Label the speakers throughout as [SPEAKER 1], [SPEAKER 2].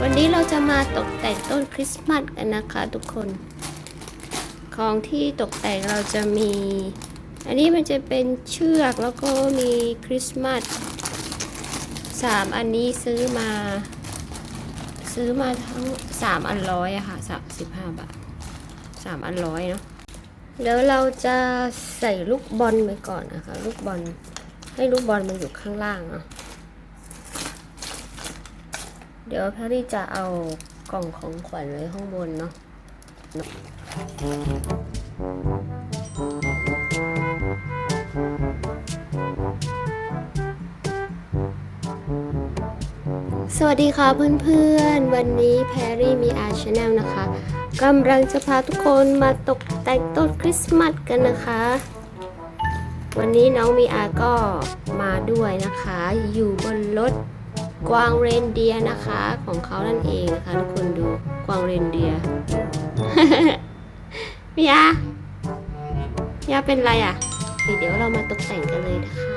[SPEAKER 1] วันี้เราจะมาตกแต่งต้นคริสต์มาสกันนะคะทุกคน ของที่ตกแต่งเราจะมี อันนี้มันจะเป็นเชือกแล้วก็มีคริสต์มาสสามอันนี้ซื้อมา ซื้อมาทั้งสามอันร้อยอะค่ะสามสิบห้าบาทสามอันร้อยเนาะแล้วเราจะใส่ลูกบอลไปก่อนนะคะ ลูกบอลให้ลูกบอลมันอยู่ข้างล่างเนาะ เดี๋ยวแพรี่จะเอากล่องของขวัญไว้ข้างบนเนาะสวัสดีค่ะเพื่อนๆ วันนี้แพรรี่มีอาชแนลนะคะกำลังจะพาทุกคนมาตกแต่งต้นคริสต์มาสกันนะคะ วันนี้น้องมีอาก็มาด้วยนะคะ อยู่บนรถ กวางเรนเดียนะคะของเขานั่นเองนะคะทุกคนดูกวางเรนเดียพี่ยาพี่ยาเป็นไรอะ เดี๋ยวเรามาตกแต่งกันเลยนะคะ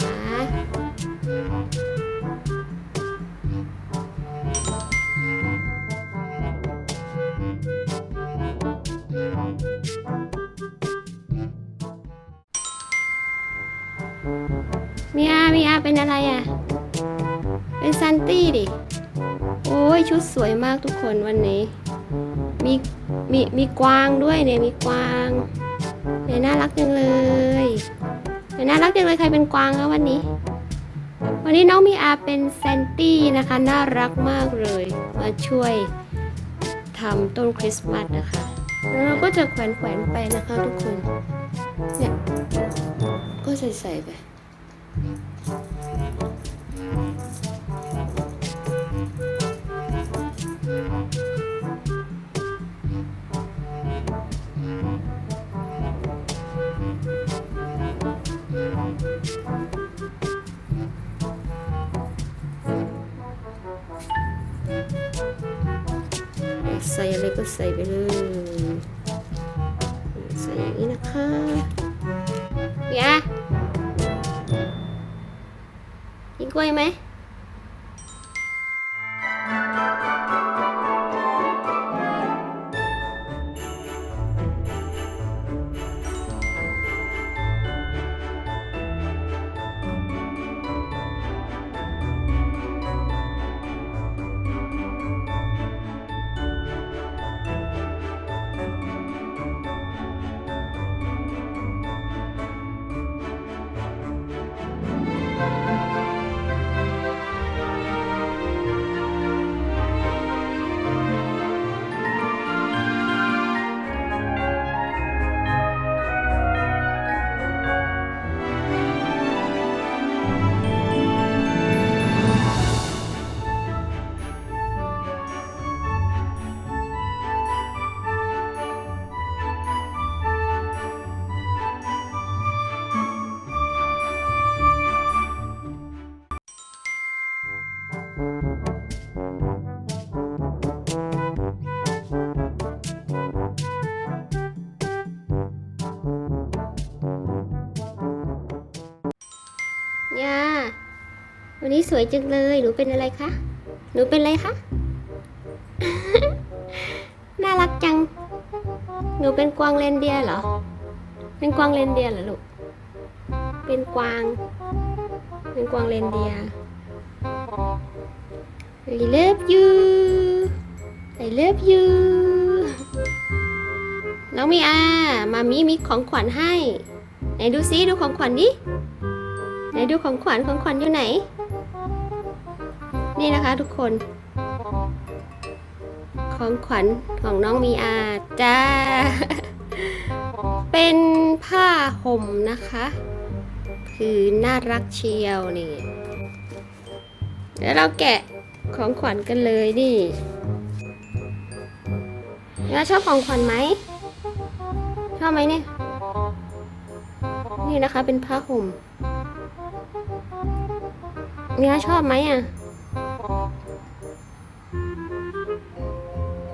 [SPEAKER 1] มีอามีอาเป็นอะไรอะ เป็นซันตี้ดิ โอ้ยชุดสวยมากทุกคนวันนี้ มีมีมีกวางด้วยเนี่ยมีกวางเนี่ยน่ารักจังเลยเนี่ยน่ารักจังเลยใครเป็นกวางคะวันนี้ วันนี้น้องมีอาเป็นแซนตี้นะคะน่ารักมากเลย มาช่วยทำต้นคริสต์มาสนะคะแล้วเราก็จะแขวนแขวนๆไปนะคะทุกคนเนี่ยก็ใส่ใส่ๆไป ใส่ไปเลยใส่อย่างนี้นะคะเบียร์กินกล้วยไหม ย่าวันนี้สวยจังเลย หนูเป็นอะไรคะ หนูเป็นอะไรคะ น่ารักจัง หนูเป็นกวางเรนเดียเหรอ เป็นกวางเรนเดียเหรอลูก เป็นกวาง เป็นกวางเรนเดีย I love you I love you น้องมีอา มามีมีของขวัญให้ ไหนดูซิดูของขวัญดิ ไหนดูของขวัญของขวัญอยู่ไหน นี่นะคะทุกคน ของขวัญของน้องมีอาจ้า เป็นผ้าห่มนะคะ คือน่ารักเชียวนี่เดี๋ยวเราแกะของขวัญกันเลยนี่แล้วชอบของขวัญไหม ชอบไหมเนี่ย นี่นะคะเป็นผ้าห่ม เมียชอบไหมอะ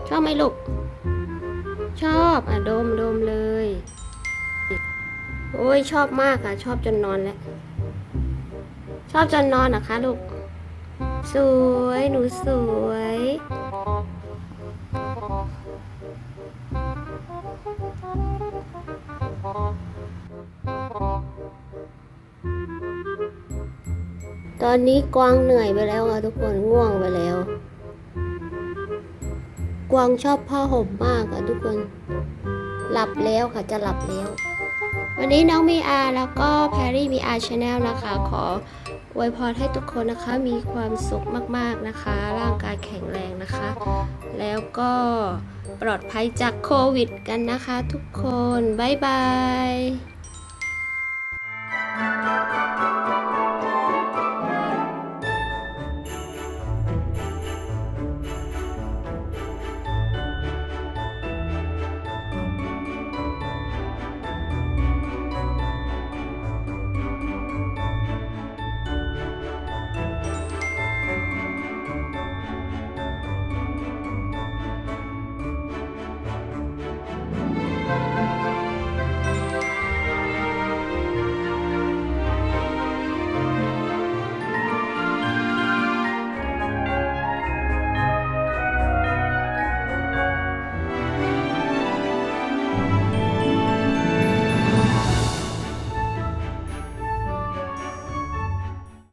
[SPEAKER 1] ชอบไหมลูก ชอบอะดมดมเลย โอ้ยชอบมากอะ ชอบจนนอนแล้ว ชอบจนนอนนะคะลูก สวย หนูสวย ตอนนี้กวางเหนื่อยไปแล้วค่ะทุกคนง่วงไปแล้ว กวางชอบผ้าห่มมากค่ะทุกคน หลับแล้วค่ะจะหลับแล้ว วันนี้น้องมีอาแล้วก็แพรรี่มีอาชาแนลนะคะ ขออวยพรให้ทุกคนนะคะมีความสุขมากๆนะคะ ร่างกายแข็งแรงนะคะ แล้วก็ปลอดภัยจากโควิดกันนะคะทุกคน บ๊ายบาย